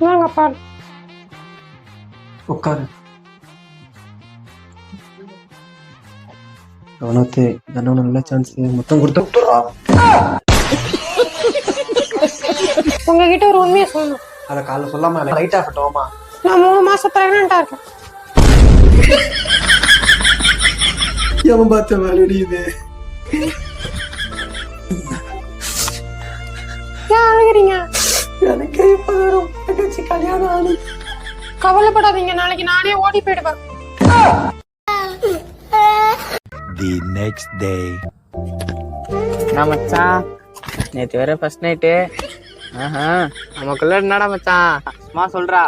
பால் உட்காரு. அவனத்து என்ன நல்ல சான்ஸ் மொத்தம் கொடுத்து விட்டுறா. உங்ககிட்ட ஒரு உண்மையை சொல்லணும். அதை காலைல சொல்லாம லைட் ஆகட்டும்மா நான் மூணு மாசம் பிரெக்னண்டா இருக்கேன். எவன் பார்த்த வேலையுது ஏன் அழுகுறீங்க? எனக்கு இப்ப வரும் தங்கச்சி கல்யாணம் ஆனி. கவலைப்படாதீங்க நாளைக்கு நானே ஓடி போயிடுவேன். The next day. நான் மச்சான் நேத்து வேற ஃபர்ஸ்ட் நைட்டு ஆஹா நமக்குள்ள என்னடா மச்சான்? சும்மா சொல்றா.